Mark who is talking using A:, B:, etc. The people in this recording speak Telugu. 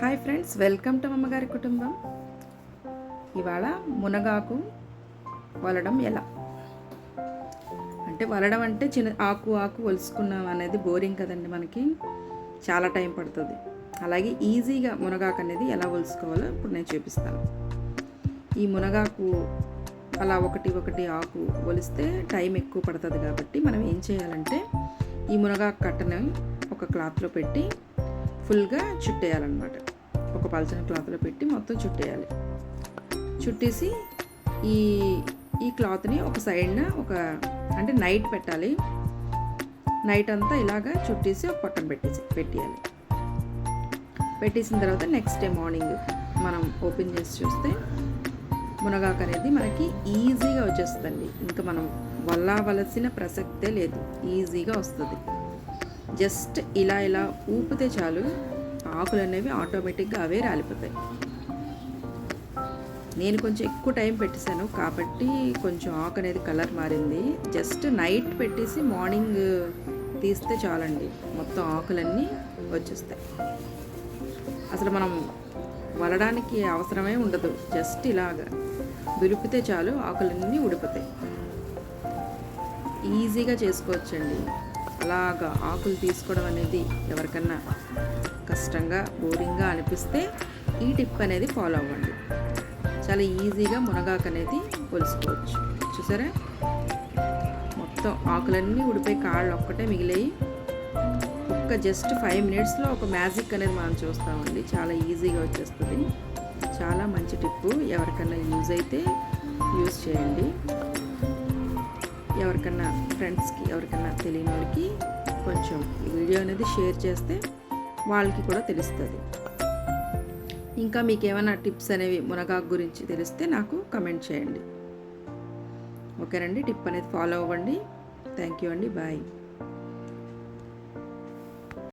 A: హాయ్ ఫ్రెండ్స్ వెల్కమ్ టు అమ్మగారి కుటుంబం. ఇవాళ మునగాకు వలడం ఎలా? అంటే వలడం అంటే చిన్న ఆకు ఆకు ఒలుసుకున్నాం అనేది బోరింగ్ కదండి మనకి. చాలా టైం పడుతుంది. అలాగే ఈజీగా మునగాకు అనేది ఎలా ఒలుసుకోవాలో ఇప్పుడు నేను చూపిస్తాను. ఈ మునగాకు అలా ఒకటి ఒకటి ఆకు ఒలిస్తే టైం ఎక్కువ పడుతుంది కాబట్టి మనం ఏం చేయాలంటే ఈ మునగాకు కట్టను ఒక క్లాత్లో పెట్టి ఫుల్గా చుట్టేయాలన్నమాట. ఒక పలచని క్లాత్లో పెట్టి మొత్తం చుట్టేయాలి. చుట్టేసి ఈ ఈ క్లాత్ని ఒక సైడ్న ఒక అంటే నైట్ పెట్టాలి. నైట్ అంతా ఇలాగా చుట్టేసి ఒక పక్కన పెట్టేసి పెట్టేయాలి. పెట్టేసిన తర్వాత నెక్స్ట్ డే మార్నింగ్ మనం ఓపెన్ చేసి చూస్తే మునగాకు అనేది మనకి ఈజీగా వచ్చేస్తుందండి. ఇంకా మనం వల్ల వలసిన ప్రసక్తే లేదు. ఈజీగా వస్తుంది. జస్ట్ ఇలా ఇలా ఊపితే చాలు. ఆకులు అనేవి ఆటోమేటిక్గా అవే రాలిపోతాయి. నేను కొంచెం ఎక్కువ టైం పెట్టేశాను కాబట్టి కొంచెం ఆకు అనేది కలర్ మారింది. జస్ట్ నైట్ పెట్టేసి మార్నింగ్ తీస్తే చాలండి. మొత్తం ఆకులన్నీ వచ్చేస్తాయి. అసలు మనం వలడానికి అవసరమే ఉండదు. జస్ట్ ఇలాగా దులిపితే చాలు ఆకులన్నీ ఉడిపోతాయి ఈజీగా చేసుకోవచ్చండి. అలాగా ఆకులు తీసుకోవడం అనేది ఎవరికన్నా కష్టంగా బోరింగ్గా అనిపిస్తే ఈ టిప్ అనేది ఫాలో అవ్వండి. చాలా ఈజీగా మునగాకు అనేది పొలుసుకోవచ్చు చూసారా? మొత్తం ఆకులన్నీ ఉడిపోయి కాళ్ళు ఒక్కటే మిగిలాయి. ఒక్క జస్ట్ ఫైవ్ మినిట్స్లో ఒక మ్యాజిక్ అనేది మనం చూస్తామండి. చాలా ఈజీగా వచ్చేస్తుంది. చాలా మంచి టిప్పు. ఎవరికైనా యూజ్ అయితే యూజ్ చేయండి. ఎవరికన్నా ఫ్రెండ్స్కి ఎవరికన్నా తెలియని వాళ్ళకి కొంచెం వీడియో అనేది షేర్ చేస్తే వాళ్ళకి కూడా తెలుస్తుంది. ఇంకా మీకు ఏమైనా టిప్స్ అనేవి మునగాకు గురించి తెలిస్తే నాకు కమెంట్ చేయండి. ఓకేనండి టిప్ అనేది ఫాలో అవ్వండి. థ్యాంక్ యూ అండి బాయ్